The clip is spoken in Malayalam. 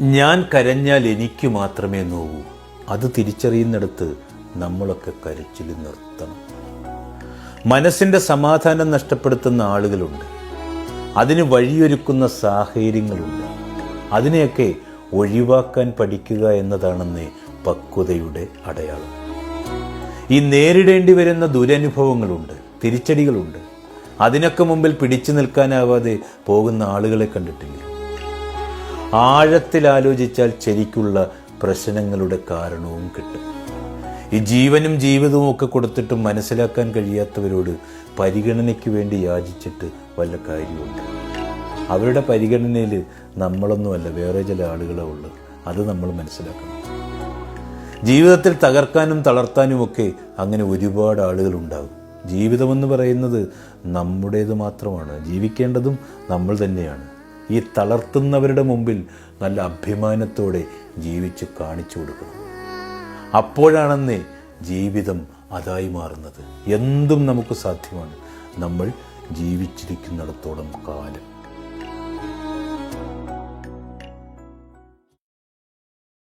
ഞാൻ കരഞ്ഞാൽ എനിക്ക് മാത്രമേ നോവൂ. അത് തിരിച്ചറിയുന്നിടത്ത് നമ്മളൊക്കെ കരച്ചിൽ നിർത്തണം. മനസ്സിന്റെ സമാധാനം നഷ്ടപ്പെടുത്തുന്ന ആളുകളുണ്ട്. അതിന് വഴിയൊരുക്കുന്ന സാഹചര്യങ്ങളുണ്ട്. അതിനെയൊക്കെ ഒഴിവാക്കാൻ പഠിക്കുക എന്നതാണെന്ന് പക്വതയുടെ അടയാളം. ഈ നേരിടേണ്ടി വരുന്ന ദുരനുഭവങ്ങളുണ്ട് തിരിച്ചടികളുണ്ട്. അതിനൊക്കെ മുമ്പിൽ പിടിച്ചു നിൽക്കാനാവാതെ പോകുന്ന ആളുകളെ കണ്ടിട്ടില്ലേ? ആഴത്തിൽ ആലോചിച്ചാൽ ശരിക്കുള്ള പ്രശ്നങ്ങളുടെ കാരണവും കിട്ടും. ഈ ജീവനും ജീവിതവും ഒക്കെ കൊടുത്തിട്ടും മനസ്സിലാക്കാൻ കഴിയാത്തവരോട് പരിഗണനയ്ക്ക് വേണ്ടി യാചിച്ചിട്ട് വല്ല കാര്യമുണ്ട്. അവരുടെ പരിഗണനയിൽ നമ്മളൊന്നുമല്ല വേറെ ചില ആളുകളെ ഉള്ളു അത് നമ്മൾ മനസ്സിലാക്കണം. ജീവിതത്തിൽ തകർക്കാനും തളർത്താനും ഒക്കെ അങ്ങനെ ഒരുപാട് ആളുകൾ ഉണ്ടാകും. ജീവിതമെന്ന് പറയുന്നത് നമ്മുടേത് മാത്രമാണ്. ജീവിക്കേണ്ടതും നമ്മൾ തന്നെയാണ്. ഈ തളർത്തുന്നവരുടെ മുമ്പിൽ നല്ല അഭിമാനത്തോടെ ജീവിച്ച് കാണിച്ചു കൊടുക്കണം. അപ്പോഴാണെന്നേ ജീവിതം അതായി മാറുന്നത്. എന്തും നമുക്ക് സാധ്യമാണ്. നമ്മൾ ജീവിച്ചിരിക്കുന്നിടത്തോളം കാലം.